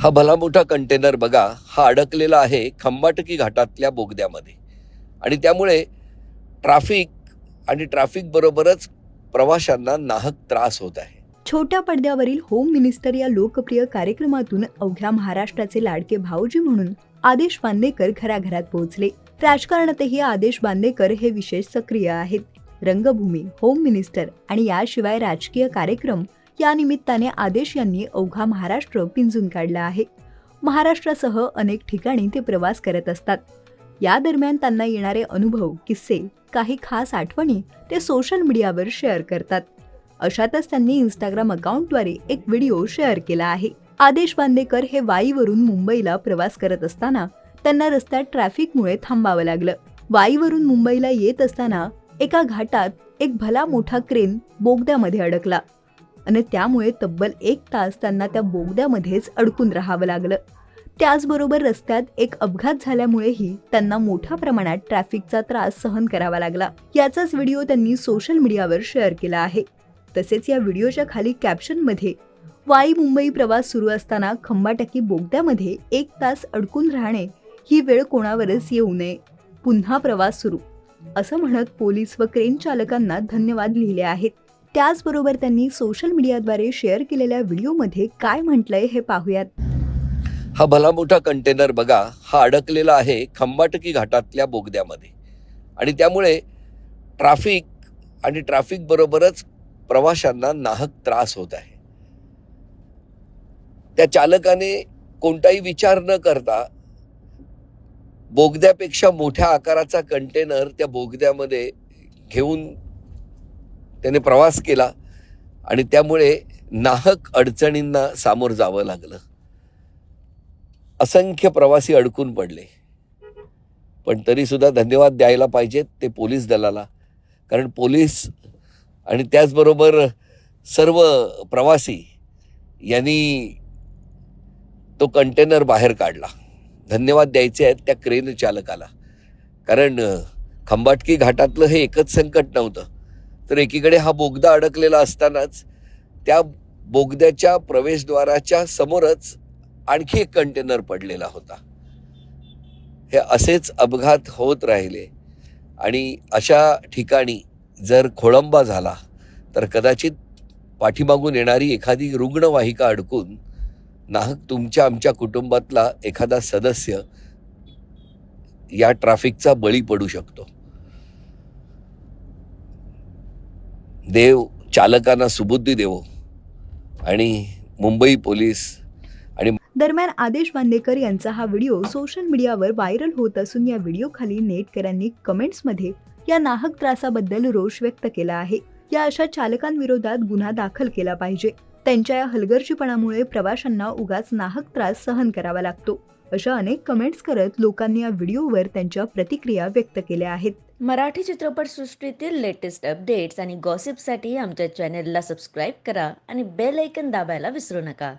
हा भला मोठा कंटेनर बघा हा अडकलेला आहे खंबाटकी घाटातल्या बोगद्यामध्ये. आणि त्यामुळे ट्राफिक आणि ट्राफिक बरोबरच प्रवाशांना नाहक त्रास होत आहे. छोट्या पडद्यावरील होम मिनिस्टर या लोकप्रिय कार्यक्रमातून अवघ्या महाराष्ट्राचे लाडके भाऊजी म्हणून आदेश बांदेकर घराघरात पोहोचले. राजकारणातही आदेश बांदेकर हे विशेष सक्रिय आहेत. रंगभूमी होम मिनिस्टर आणि याशिवाय राजकीय कार्यक्रम या निमित्ताने आदेश यांनी अवघा महाराष्ट्र पिंजून काढला आहे. महाराष्ट्रासह अनेक ठिकाणी ते प्रवास करत असतात. या दरम्यान त्यांना येणारे अनुभव किस्से काही खास आठवणी ते सोशल मीडियावर शेअर करतात. अशातच त्यांनी इंस्टाग्राम अकाउंटद्वारे एक व्हिडिओ शेअर केला आहे. आदेश बांदेकर हे वाईवरून मुंबईला प्रवास करत असताना त्यांना रस्त्यात ट्रॅफिकमुळे थांबावं लागलं. वाईवरून मुंबईला येत असताना एका घाटात एक भला मोठा क्रेन बोगद्यामध्ये अडकला. आणि त्यामुळे तब्बल एक तास त्यांना त्या बोगद्यामध्येच अडकून राहावं लागलं. त्याचबरोबर रस्त्यात एक अपघात झाल्यामुळेही त्यांना मोठ्या प्रमाणात ट्रॅफिकचा त्रास सहन करावा लागला. याचाच व्हिडिओ त्यांनी सोशल मीडियावर शेअर केला आहे. तसेच या व्हिडिओच्या खाली कॅप्शनमध्ये वाई मुंबई प्रवास सुरू असताना खंबाटकी बोगद्यामध्ये एक तास अडकून राहणे ही वेळ कोणावरच येऊ नये. पुन्हा प्रवास सुरू. असं म्हणत पोलीस व क्रेन चालकांना धन्यवाद लिहिले आहेत. त्याचबरोबर त्यांनी सोशल मीडियाद्वारे शेअर केलेल्या व्हिडिओमध्ये काय म्हटलंय हे पाहूयात. हा भला मोठा कंटेनर बघा हा अडकलेला आहे खंबाटकी घाटातल्या बोगद्यामध्ये. आणि त्यामुळे ट्राफिक आणि ट्राफिक बरोबरच प्रवाशांना नाहक त्रास होत आहे. त्या चालकाने कोणताही विचार न करता बोगद्यापेक्षा मोठ्या आकाराचा कंटेनर त्या बोगद्यामध्ये घेऊन त्याने प्रवास केला आणि त्यामुळे नाहक अडचणींना सामोरं जावं लागलं. असंख्य प्रवासी अडकून पडले. पण तरी सुद्धा धन्यवाद द्यायला पाहिजेत ते पोलीस दलाला. कारण पोलीस आणि त्याचबरोबर सर्व प्रवासी यांनी तो कंटेनर बाहेर काढला. धन्यवाद द्यायचे आहेत त्या क्रेन चालकाला. कारण खंबाटकी घाटातलं हे एकच संकट नव्हतं. तर एकीकडे हा बोगदा अडकलेला असतानाच त्या बोगद्याच्या प्रवेशद्वाराच्या समोरच आणखी एक कंटेनर पडलेला होता. हे असेच अपघात होत राहिले आणि अशा ठिकाणी जर खोळंबा झाला तर कदाचित पाठीमागून येणारी एखादी रुग्णवाहिका अडकून नाहक तुमच्या आमच्या कुटुंबातला एखादा सदस्य या ट्रॅफिकचा बळी पडू शकतो. देव चालकांना सुबुद्धी देवो आणि मुंबई पोलीस दरम्यान आदेश बांदेकर यांचा हा व्हिडिओ सोशल मीडियावर व्हायरल होत असून या व्हिडिओखाली नेटकऱ्यांनी कमेंट्समध्ये या नाहक त्रासाबद्दल रोष व्यक्त केला आहे. या अशा चालकांविरोधात गुन्हा दाखल केला पाहिजे. त्यांच्या या हलगर्जीपणामुळे प्रवाशांना उगाच नाहक त्रास सहन करावा लागतो. अशा अनेक कमेंट्स करत लोकांनी या व्हिडिओवर त्यांच्या प्रतिक्रिया व्यक्त केल्या आहेत. मराठी चित्रपटसृष्टीतील लेटेस्ट अपडेट्स आणि गॉसिपसाठी आमच्या चॅनेलला सबस्क्राईब करा आणि बेल ऐकन दाबायला विसरू नका.